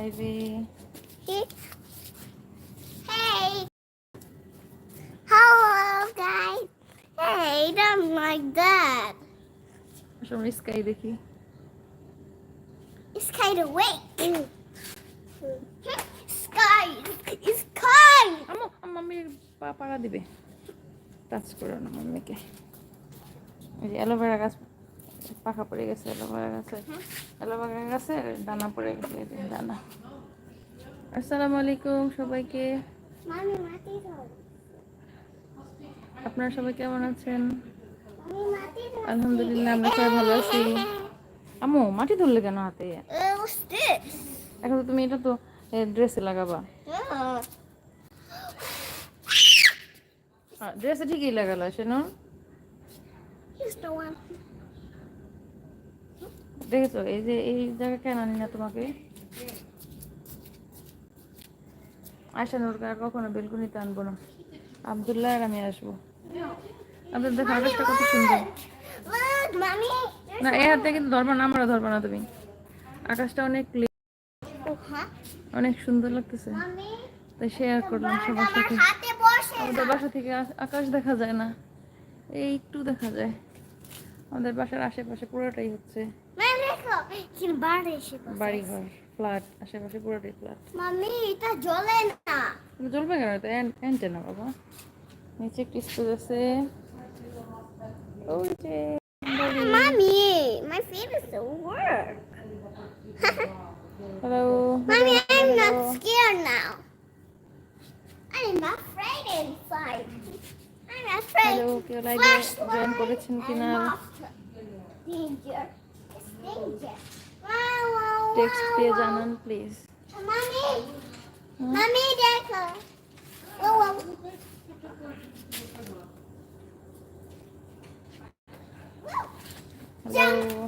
লাইভে Hey. Hello, guys. Hey, don't like that. আসলে sky দেখি It's kind of weak. Sky. It's kind. আম্মু mommy পা পাড়া দিবে টাচ করো না মাম্মিকে এই যে অ্যালোভেরা গাছ পাখা পড়ে গেছে অ্যালোভেরা গাছে অ্যালোভেরা গাছে দানা পড়ে গেছে দানা। আসসালামু আলাইকুম সবাইকে। আপনারা সবাই কেমন আছেন. আলহামদুলিল্লাহ আমরা সবাই ভালো আছি। আম্মু মাটি ধরলে কেন হাতে? এখন তো তুমি এটা তো ড্রেসে লাগাবা। ড্রেসে ঠিকই লাগালো শোনো. দেখেছ? এই যে এই জায়গা কেন আনি না তোমাকে? আসানোর আর কখনো বেলকুনিতে আনব না। আবদুল্লাহ আর আমি আসব। আপনার দেখো আকাশটা কত সুন্দর। না, এই হাতে কিন্তু ধরবা না, আমারও ধরবা না তুমি। আকাশটা অনেক? অনেক সুন্দর লাগতেছে। তাই শেয়ার করলাম সবার সাথে। আমাদের বাসা থেকে আকাশ দেখা যায় না। এই একটু দেখা যায়। আমাদের বাসার আশেপাশে পুরোটাই হচ্ছে। বাড়ি ঘর ফ্ল্যাট আশেপাশে পুরোটাই ফ্ল্যাট মাম্মি এটা জ্বলে না জ্বলবে কেন এটা অ্যান্টেনা বাবা নিচে একটু স্পেস আছে ওই যে। মামি feet is so work hello Mommy, I'm not scared now. I'm not afraid inside. I'm afraid. Hello কেউ লাইভে জয়েন করেছেন কিনা. Danger. It's danger. Wow, wow, text দিয়ে জানান প্লিজ দেখো.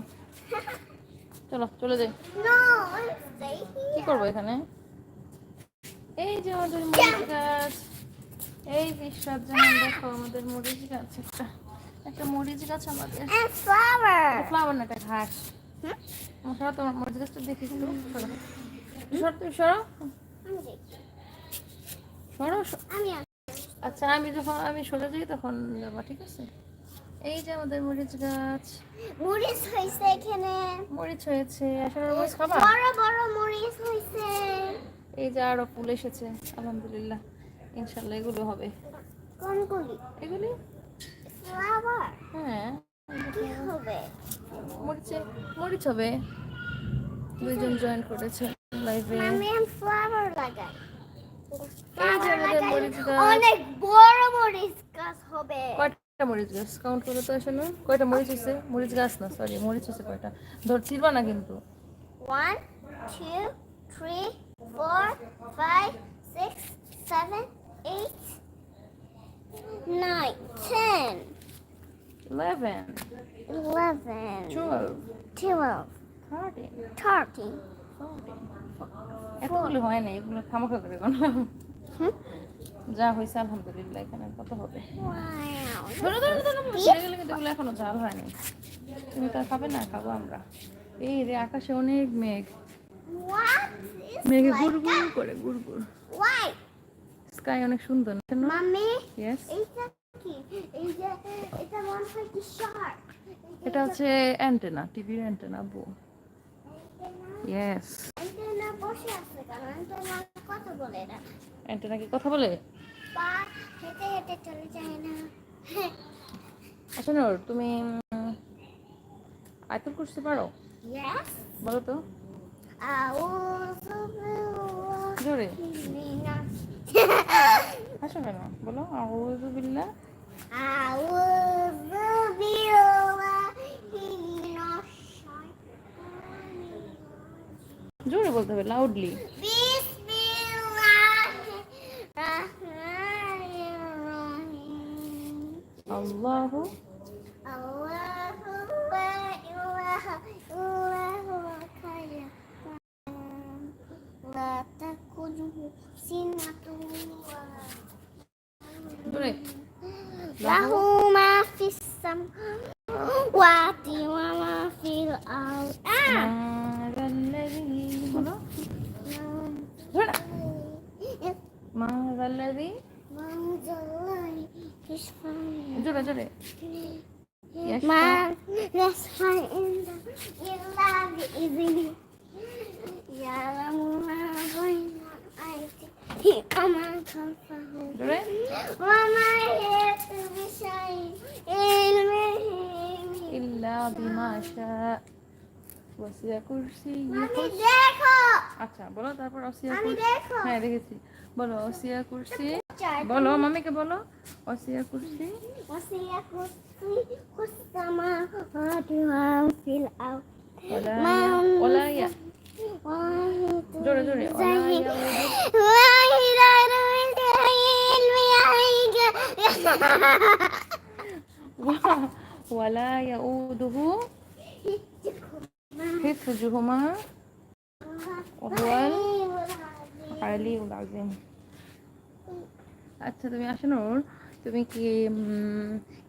চলো চলে যাই। কি করব এখানে? এই যে আমাদের মরিচ গাছ। এই বিশ্বাস জানান দেখো আমাদের মরিচ গাছ একটা। একটা মরিচ গাছ আমাদের। ফ্লাওয়ার না একটা ঘাস। হুম? সরো তোমার মরিচ গাছটা দেখি সরো। সরো তুমি সরো। সরো আমি আচ্ছা আমি যখন আমি সরে যাই তখন যাবা ঠিক আছে? এই যে আমাদের মরিচ গাছ। মরিচ হয়েছে এখানে। মরিচ হয়েছে। আসলে মরিচ খাবা? বড় বড় মরিচ হয়েছে। এই যে আরও ফুল এসেছে আলহামদুলিল্লাহ। ইনশাল্লাহ এগুলো হবে। কোনগুলি? এগুলি? ফ্লাওয়ার? হ্যাঁ। মরিচে মরিচ হবে। দুইজন জয়েন করেছে লাইভে আমি ফ্লাওয়ার লাগাই। অনেক বড় মরিচ গাছ হবে। কয়টা মরিচ গাছ? কাউন্ট করে তো কয়টা মরিচ হয়েছে মরিচ গাছ না সরি মরিচ হয়েছে কয়টা? ধর ছিড়বা না কিন্তু। One two three four five six seven eight nine ten eleven eleven twelve twelve thirteen thirteen fourteen এতগুলো হয় না এগুলো খামাখা করে গণলাম যা হয়েছে আলহামদুলিল্লাহ এখানে কত হবে? ধরো ধরো ধরো ছিঁড়ে গেলে কিন্তু এগুলো এখনও ঝাল হয়নি। তুমি তো খাবে না খাব আমরা। এই রে আকাশে অনেক মেঘ। মেঘে গুড় গুড়? করে গুড় গুড়? স্কাই অনেক সুন্দর না? Mommy, ইয়েস এটা হচ্ছে অ্যান্টেনা টিভির অ্যান্টেনা বউ ইয়েস। অ্যান্টেনা কি কথা বলে। আচ্ছা নোর তুমি আয়তন করতে পারো? বলো তো। জোরে। হাসো কেন? বলো আউযু বিল্লাহ জোরে বলতে হবে লাউডলি আল্লাহু Yeah, I'm going I He come on, come from home. জোরে Mama, here to be shine in me. ইল্লা বিমা শা ওয়াসিয়া কুরসি Mami, দেখো আচ্ছা বলো তারপর অসিয়া আমি দেখো হ্যাঁ দেখেছি বলো অসিয়া কুরসি বলো মামিকে বলো। অসিয়া কুরসি। Masih aku sih aku sama aduh feel out ওলা Mam. ওলা ইয়া জোরে জোরে ওয়ালা ইয়াউদুহু আচ্ছা তুমি আসো নূর তুমি কি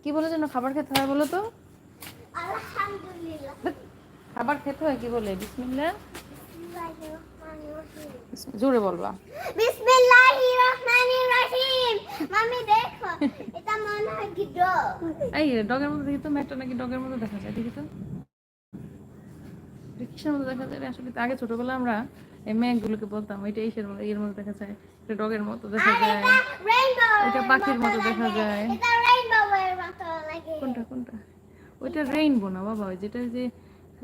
কি বলে যেন খাবার খেতে হয় বলো তো? খাবার খেতে হয় কি বলে? বিসমিল্লাহ। Bismillahirrahmanirrahim বিসমি- জোরে বলবা। দেখো এটা মনে হয় কি এই ডগের মতো দেখি তো ম্যাটটা নাকি ডগের মতো দেখা যায় দেখি তো। কিসের মতো দেখা যায়? আসলে আগে ছোটবেলা আমরা এই মেঘগুলোকে বলতাম এটা ইসের মতো এর মতো দেখা যায়। এটা ডগের মতো দেখা যায়। এটা পাখির মতো দেখা যায়। কোনটা কোনটা? ওইটা রেইনবো না বাবা ওই যেটা যে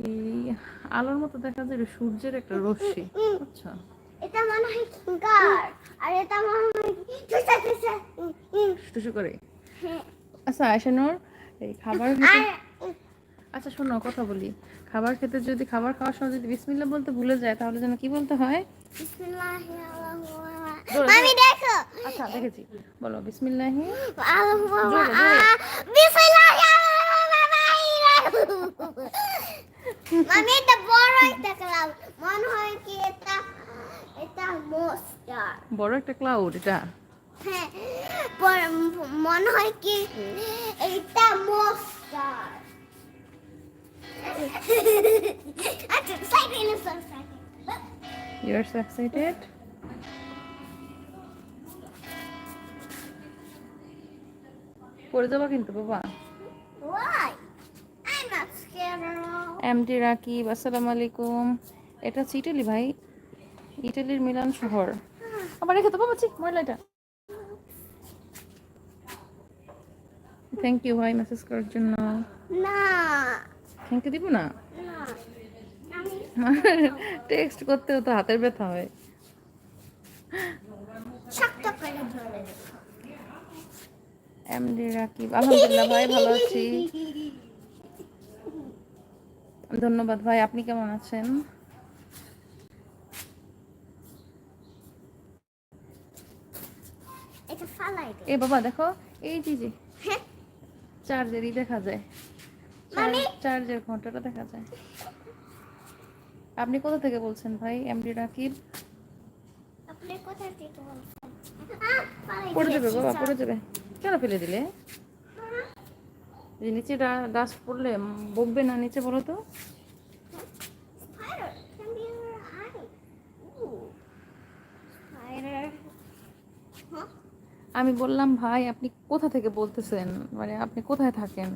এই আলোর মতো দেখা যায় সূর্যের একটা রশ্মি। আচ্ছা। এটা মনে হয় গার আর এটা মনে হয় টুসা টুসা করে। হ্যাঁ। আচ্ছা আয়সানুর এই খাবার আচ্ছা শোনো কথা বলি। খাবার খেতে যদি খাবার খাওয়ার সময় যদি বিসমিল্লাহ বলতে ভুলে যায় তাহলে যেন কি বলতে হয়? মামি দেখো আচ্ছা দেখেছি। বলো বিসমিল্লাহি। মামি এটা বড় একটা ক্লাউড মনে হয় কি এটা এটা মোস্টার বড় একটা ক্লাউড এটা। হ্যাঁ মনে হয় কি এটা মোস্টার আচ্ছা cycle cycle you are so excited পড়ে যাবা কিন্তু বাবা। Why? I'm not scared at all. MD Rakib আসসালামু আলাইকুম। এটা হচ্ছে ইটালি ভাই। ইটালির মিলান শহর। আবার রেখে তো বাবা ছি ময়লা এটা থ্যাংক ইউ ভাই মেসেজ করার জন্য। না। ইউ দিব না? টেক্সট করতেও তো হাতের ব্যথা হয়। এমডি রাকিব আলহামদুলিল্লাহ ভাই ভালো আছি। ধন্যবাদ ভাই আপনি কেমন আছেন? এ বাবা দেখো এই জি জি হ্যাঁ। চার্জারই দেখা যায়? চার্জের ঘন্টাটা দেখা যায়। আপনি কোথা থেকে বলছেন ভাই? এমডি রাকিব? আপনি কোথা থেকে বলছেন? পড়ে যাবে বাবা পড়ে যাবে। কেন ফেলে দিলে? যে নিচে ডাস্ট পড়লে বকবে না নিচে বলো তো? আমি বললাম ভাই আপনি কোথা থেকে বলতেছেন? মানে আপনি কোথায় থাকেন?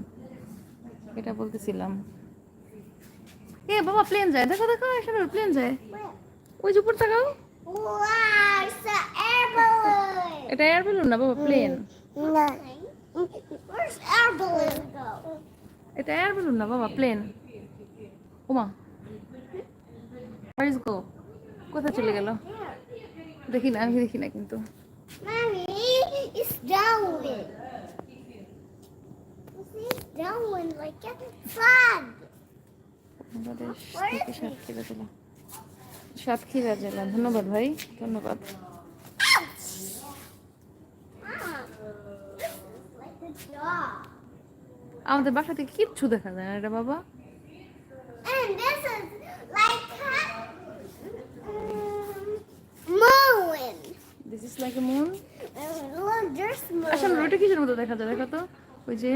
এটা বলতেছিলাম এ বাবা প্লেন যায় দেখো দেখো এখানে প্লেন যায়? ওই যে উপর তাকাও. এটা এয়ার বেলুন না বাবা প্লেন? এটা এয়ার বেলুন না বাবা প্লেন ওমা গো কোথায় চলে গেল দেখি না আমি দেখি না কিন্তু Mommy, it's downwind. Downwind like a flag. থেকে সাতক্ষীরা জেলা সাতক্ষীরা জেলা ধন্যবাদ ভাই ধন্যবাদ. আমাদের বাসা থেকে কিচ্ছু দেখা যায় না এটা বাবা this is like a um, moon. look, there's moon. আসলে ওইটা কিসের মতো দেখা যায় দেখো তো ওই যে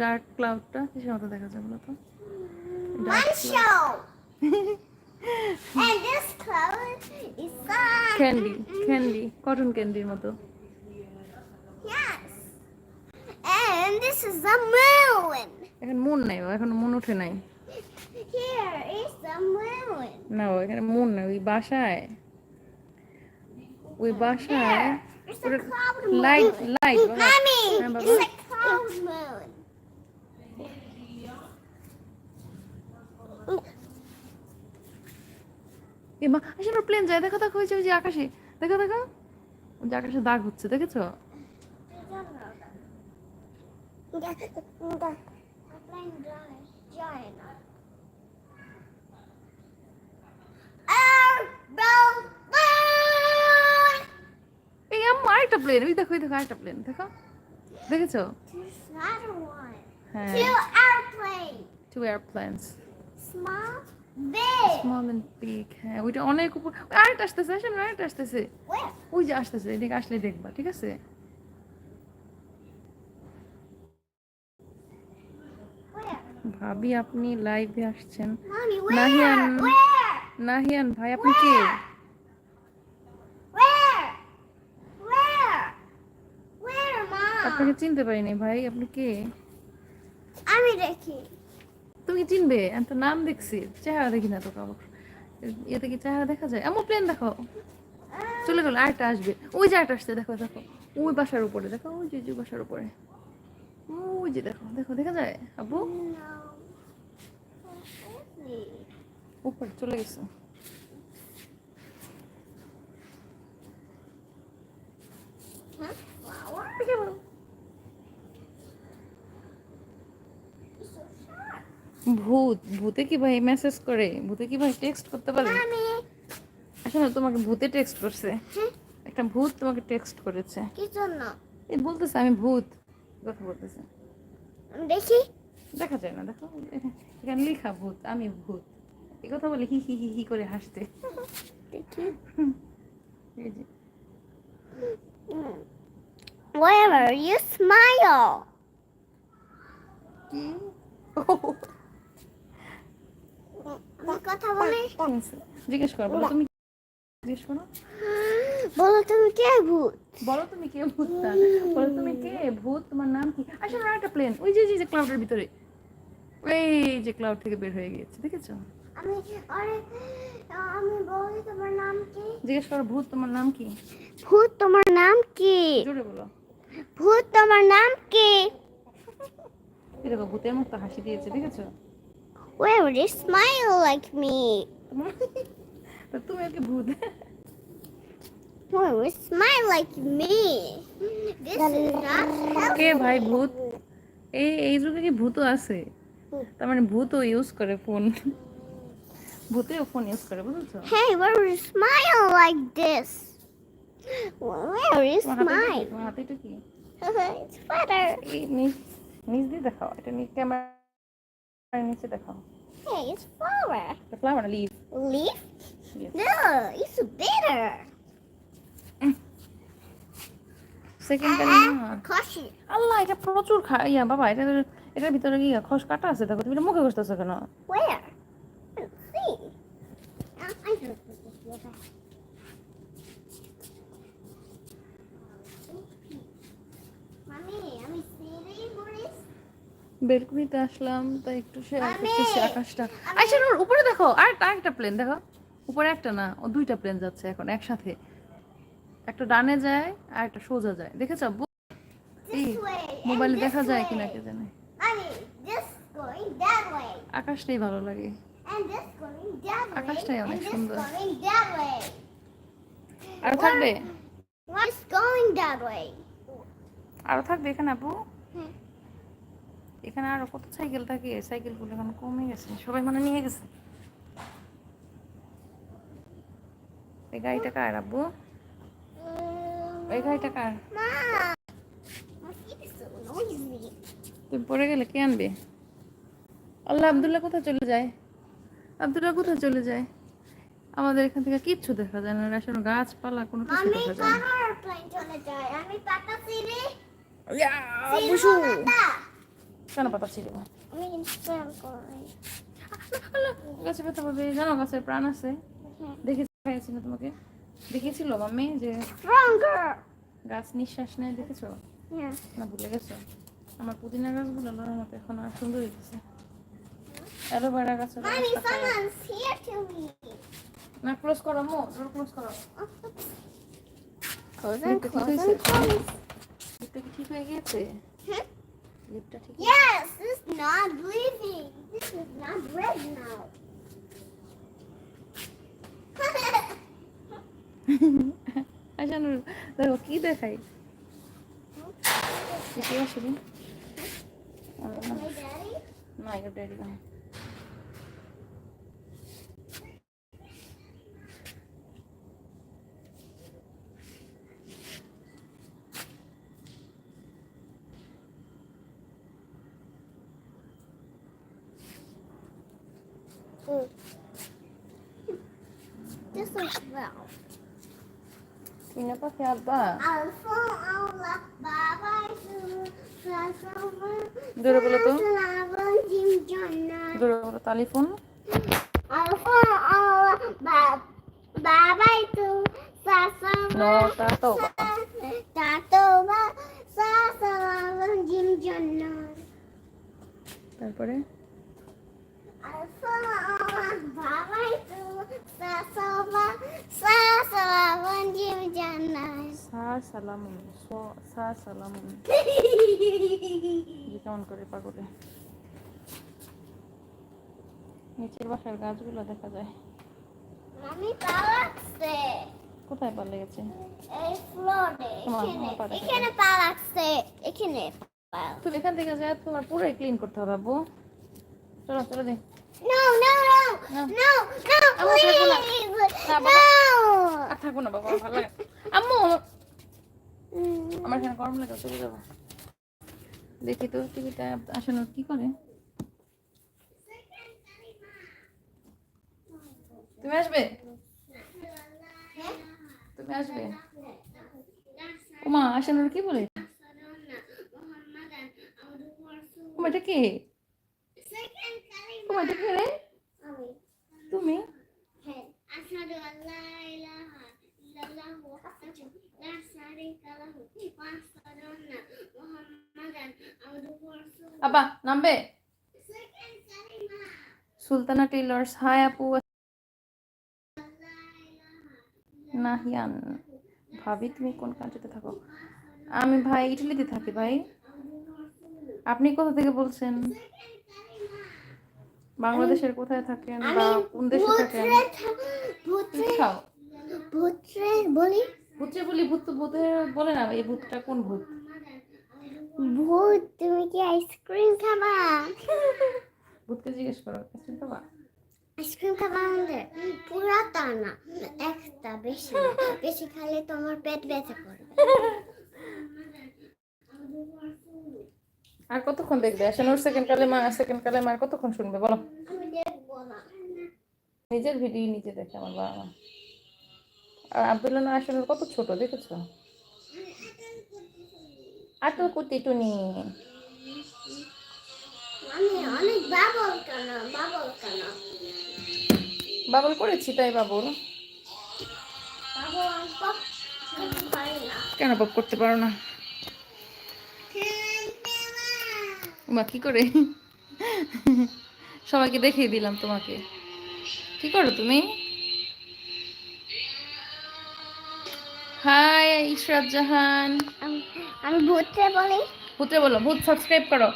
ডার্ক ক্লাউডটা সে মতো দেখা যায় বলতো ক্যান্ডি ক্যান্ডি কটন ক্যান্ডির মতো। And this is the moon. এখন মুন নাই এখন মুন উঠে নাই। না ও এখানে মুন নাই ওই বাসায়। ওই বাসায় লাইট লাইট এ মা আসলে প্লেন যায় দেখো দেখো যে ওই যে আকাশে দেখো দেখো ওই যে আকাশে দাগ হচ্ছে দেখেছ এই আম্মা আরেকটা প্লেন ওই দেখো ওই দেখো আরেকটা প্লেন দেখো দেখেছ হ্যাঁ Two airplanes. Small, big. Small and big হ্যাঁ ওইটা অনেক উপর ওই আরেকটা আসতেছে আসেন আরেকটা আসতেছে Where? ওই যে আসতেছে এদিকে আসলে দেখবা ঠিক আছে Where? ভাবি আপনি লাইভে আসছেন. Where? নাহিয়ান ভাই আপনি কে? আপনাকে চিনতে পারিনি ভাই আপনি কে আমি দেখি তুমি চিনবে? আমি তো নাম দেখছি। চেহারা দেখি না তো কারও এতে কি চেহারা দেখা যায়? এমন প্লেন দেখো। চলে গেল আরেকটা আসবে। ওই যে আরেকটা আসছে দেখো দেখো। ওই বাসার উপরে দেখো ওই যে যে বাসার উপরে। ওই যে দেখো দেখো দেখা যায়? আব্বু? উপরে চলে গেছে। Huh? Flower? দেখে বলো। He's so sharp. ভূত ভূতে কি ভাই মেসেজ করে? ভূতে কি ভাই টেক্সট করতে পারে. আসলে তোমাকে ভূতে টেক্সট করছে? একটা ভূত তোমাকে টেক্সট করেছে। কি জন্য? এই বলতেছে আমি ভূত। কথা বলতেছে। আমি দেখি। দেখা যায় না দেখো। এখানে লেখা ভূত আমি ভূত। এই কথা বলে হি হি হি হি করে হাসতে দেখি। এই যে। Wherever you smile. কথা বলে? জিজ্ঞেস করো বলো তুমি জিজ্ঞেস করো? বলো তুমি কে ভূত? বলো তুমি কে ভূতটা বলো তুমি কে ভূত? তোমার নাম কি? আসলে একটা প্লেন ওই যে যে ক্লাউডের ভিতরে। এই যে ক্লাউড থেকে বের হয়ে গিয়েছে দেখেছ? আমি আরে আমি বলি তোমার নাম কি? জিজ্ঞেস করো ভূত তোমার নাম কি? ভূত তোমার নাম কি? জোরে বলো। ভূত তোমার নাম কি? দেখো ভূতের মতো হাসি দিয়েছে দেখেছ? Where would you smile like me? তো তুমি ওকে ভূত Where would you smile like me? This is not কে. ভাই ভূত এই এই যুগে কি ভূত আছে তার মানে ভূতও ইউজ করে ফোন ভূতেও ফোন ইউজ করে বুঝেছ Hey, where would you smile like this? Where would you হাতে এটা কি? smile? হাতে এটা কি it's better. নিচ নিচ দিয়ে দেখাও এটা নিচ ক্যামেরার নিচে দেখাও Hey, it's flower. এটা flower leaf Leaf? No, it's bitter. Second Ah, time না আল্লাহ এটা প্রচুর খা ইয়া বাবা এটা এটার ভিতরে কি খস কাটা আছে দেখো তুমি মুখে ঘষতেছো কেন Where? Let's see. Uh, I can put this here. Mommy, আমি সিঁড়ি মরিস বেলকুনিতে আসলাম তাই একটু শেয়ার আমি- করতেছি আকাশটা আচ্ছা ওর উপরে দেখো আর আরেকটা প্লেন দেখো উপরে একটা না ও দুইটা প্লেন যাচ্ছে এখন একসাথে একটা ডানে যায় আর একটা সোজা যায় দেখেছ? এই মোবাইলে দেখা যায়. কিনা কে জানে. আকাশটাই ভালো লাগে. আকাশটাই অনেক সুন্দর। আর থাকবে? আরও থাকবে এখানে আপু হুম। এখানে আরও কত সাইকেল থাকে? সাইকেলগুলো এখন কমে গেছে। সবাই মানে নিয়ে গেছে? এই গাড়িটা কার আব্বু? এই গাড়িটা কার. তুমি পড়ে গেলে কে আনবে? আল্লাহ আবদুল্লাহ কোথায় চলে যায়? আবদুল্লাহ কোথায় চলে যায়? আমাদের এখান থেকে কিচ্ছু দেখা যায় না। আসলে গাছপালা কোনো কিছু দেখা যায় না। আমি। পাতা কেন পাতা ছিল গাছে ব্যথা পাবে জানো গাছের প্রাণ আছে? হ্যাঁ। দেখেছি না তোমাকে। দেখেছিল মাম্মি যে. গাছ নিঃশ্বাস নেয় দেখেছ? Yeah. না ভুলে গেছো? আমার পুদিনা গাছগুলো আল্লাহর মতো এখন আর সুন্দর হইতেছে। Aloe vera me. না ক্লোজ করো মো ডোর ক্লোজ করো। ঠিক হয়ে গিয়েছে? Hmm? লিপটা ঠিক Yes, this is not bleeding. This is not red now. আচ্ছা নুর দেখো কি দেখাই কি daddy? না এটা ডেডি না Mm. This is well. তুই না পাখি আব্বা জোরে বলো তো জোরে বলো তালিফোন itu Sasama নটা তো সা সালামুন সা সালামুন যে কেমন করে পাগলে। নিচের বাসার গাছগুলো দেখা যায়। পালাচ্ছে। কোথায় পাল্লে গেছে? এই ফ্লোরে এখানে এখানে পালাচ্ছে এখানে তুমি এখান থেকে যায় তোমার পুরোই ক্লিন করতে হবে আব্বু। চলো চলো দে। না। বাবা। ভালো লাগে। আম্মু! আমার এখানে গরম লাগে চলে যাব। দেখি তো টিভিটা আসলে কি করে? তুমি আসবে? তুমি আসবে? ওমা আসানোর কি বলে? ওমা এটা কে? kalimah. কে রে? তুমি? hey, asyhadu an la Sultana tailors hi আপু। নাহিয়ান ভাবি তুমি কোন কান্ট্রিতে থাকো? আমি ভাই ইটালিতে থাকি ভাই। আপনি কোথা থেকে বলছেন? বাংলাদেশের কোথায় থাকেন বা কোন দেশে থাকেন? ভূত্রে বলি? ভূতরে বলি ভূত তো ভূতে বলে না এই ভূতটা কোন ভূত? ভূত তুমি কি আইসক্রিম খাবা? ভূতকে জিজ্ঞেস করো আইসক্রিম খাবা? আইসক্রিম খাবা আমাদের? পুরাটা না একটা বেশি। বেশি খাইলে তোমার পেট ব্যথা করবে। আর কতক্ষণ দেখবে? আসেন ওর সেকেন্ড কালে মা সেকেন্ড কালে মা কতক্ষণ শুনবে? বলো। নিজের ভিডিও নিজে দেখে আমার বাবা মা। আর আব্দুল্লাহ আসলে কত ছোট দেখেছ? আর তো কুটি টুনি। বাবল করেছি তাই বাবুল। কেন পপ করতে পারো না? মা কি করে? সবাইকে দেখিয়ে দিলাম তোমাকে। কি করো তুমি? হাই ইশরাত জাহান। আমি- ভূতরে বলি। ভূতে বলো ভূত সাবস্ক্রাইব করো।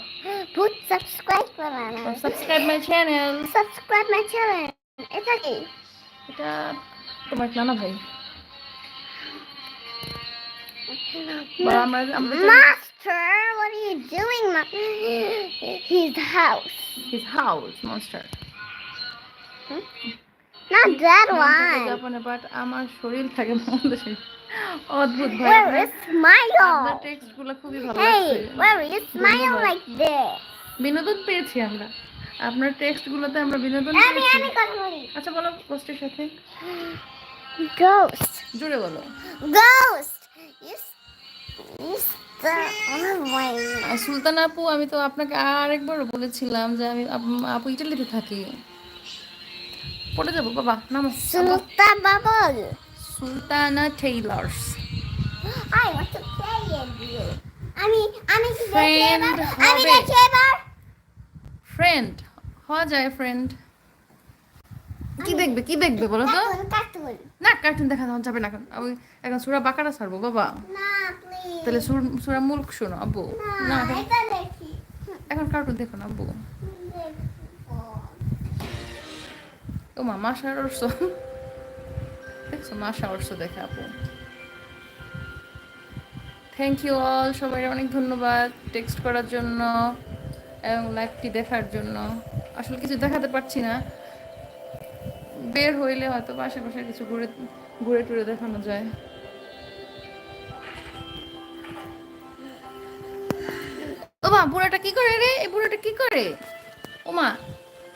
ভূত সাবস্ক্রাইব করা subscribe my channel subscribe my channel এটা কি? এটা তোমার নানা ভাই। Master, what are you doing? His house. His house monster Not that one. আমার শরীর থাকে অদ্ভুত ভাই Where আপনার is smile? আপনার টেক্সটগুলো খুবই ভালো লাগছে? বিনোদন পেয়েছি আমরা। আপনার টেক্সট গুলোতে আমরা বিনোদন আমি আমি কথা বলি। আচ্ছা বলো পোস্টের সাথে. জুড়ে বলো। সুলতান আপু আমি তো আপনাকে আরেকবার বলেছিলাম যে আমি আপু ইটালিতে থাকি। পড়ে যাব বাবা নামো। Bubble. Sultana tailors I want to play you. আমি আমি কি Friend আমি দেখি এবার? ফ্রেন্ড হওয়া যায় ফ্রেন্ড কি দেখবে কি দেখবে বলো তো? না কার্টুন দেখা যাবে না এখন আমি এখন সুরা বাঁকাটা ছাড়বো বাবা। তাহলে সুর মুল্ক শোনো আব্বু। না এখন- কার্টুন দেখো। না আব্বু। ও মা মাসা উঠছো দেখছ? মাসা উঠছো দেখে আপু। থ্যাংক ইউ অল সবাই অনেক ধন্যবাদ টেক্সট করার জন্য এবং লাইভটি দেখার জন্য। আসলে কিছু দেখাতে পারছি না। বের হইলে হয়তো আশেপাশে কিছু ঘুরে ঘুরে টুরে দেখানো যায়। ও মা, বুড়াটা কি করে রে? এই বুড়াটা কি করে? ও মা,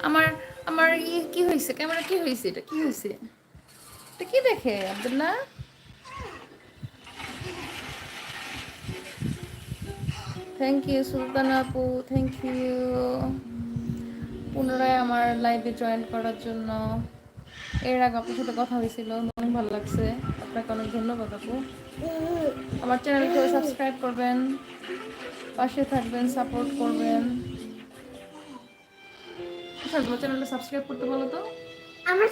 আমার আমার ইয়ে কি হয়েছে ক্যামেরা কি হয়েছে এটা কি হয়েছে এটা কি দেখে, আব্দুল্লাহ? থ্যাংক ইউ সুলতান আপু থ্যাংক ইউ পুনরায় আমার লাইভে জয়েন করার জন্য। এর আগে আপনার সাথে কথা হয়েছিল, অনেক ভালো লাগছে। আপনাকে অনেক ধন্যবাদ আপু। আমার চ্যানেলকে সাবস্ক্রাইব করবেন, পাশে থাকবেন সাপোর্ট করবেন। চ্যানেলটা সাবস্ক্রাইব করতে বলো তো। আমার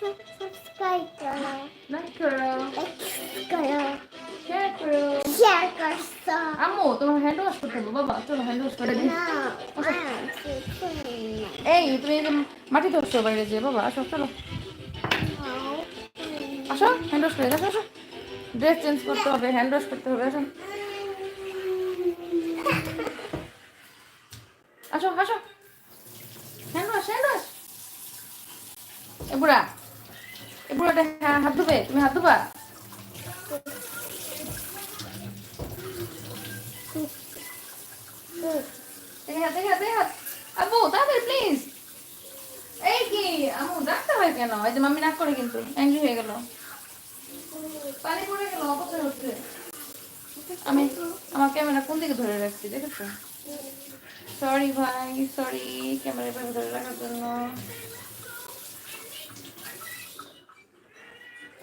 সাবস্ক্রাইব করো লাইক করো লাইক করো শেয়ার করো শেয়ার করছ আম্মু তোমার হ্যান্ড ওয়াশ করতে হবে বাবা চলো হ্যান্ড ওয়াশ করে দিই। এই তুমি মাটি ধরছো বাইরে যে বাবা আসো চলো। আসো হ্যান্ড ওয়াশ করে আসো ড্রেস চেঞ্জ করতে হবে হ্যান্ড ওয়াশ করতে হবে আসো। আসো আসো। হ্যান্ড ওয়াশ হ্যান্ড ওয়াশ এ বুড়া। বুড়াটা হা- হাত ধুবে, তুমি হাত ধুবা। এই হাত এই হাত এই প্লিজ এই কি, আম্মু ডাকতে হয় কেন? এই যে মাম্মি নাক করে কিন্তু অ্যাংরি হয়ে গেল। পানি পড়ে গেল অপচয় হচ্ছে। আমি, আমার ক্যামেরা কোন দিকে ধরে রাখছি, দেখেছ? সরি ভাই সরি ক্যামেরা ধরে রাখার জন্য।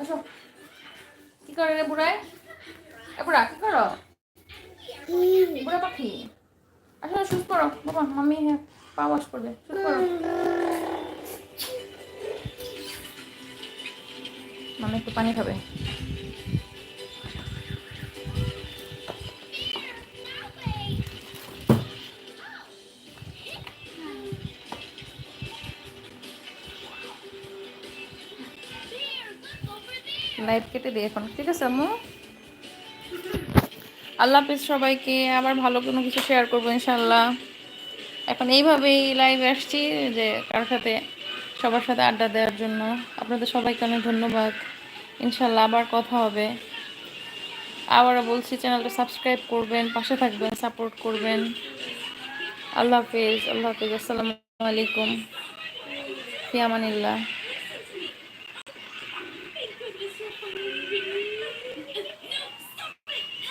আসো। কি করে রে বুড়ায় এ বুড়া কি করো? বুড়া পাখি। আসো শুট করো। বাবা মাম্মি হ্যাঁ পা ওয়াশ করবে। শুট করো। মাম্মি একটু পানি খাবে। লাইট কেটে দিই এখন। ঠিক আছে, আম্মু? আল্লাহ হাফিজ সবাইকে। আবার ভালো কোনো কিছু শেয়ার করব ইনশাল্লাহ এখন এইভাবেই লাইভ আসছি যে কার সাথে, সবার সাথে আড্ডা দেওয়ার জন্য। আপনাদের সবাইকে অনেক ধন্যবাদ। ইনশাল্লাহ আবার কথা হবে। আবারও বলছি, চ্যানেলটা সাবস্ক্রাইব করবেন, পাশে থাকবেন সাপোর্ট করবেন। আল্লাহ হাফিজ আল্লাহ হাফিজ, আসসালামু আলাইকুম। ফিয়ামানিল্লাহ।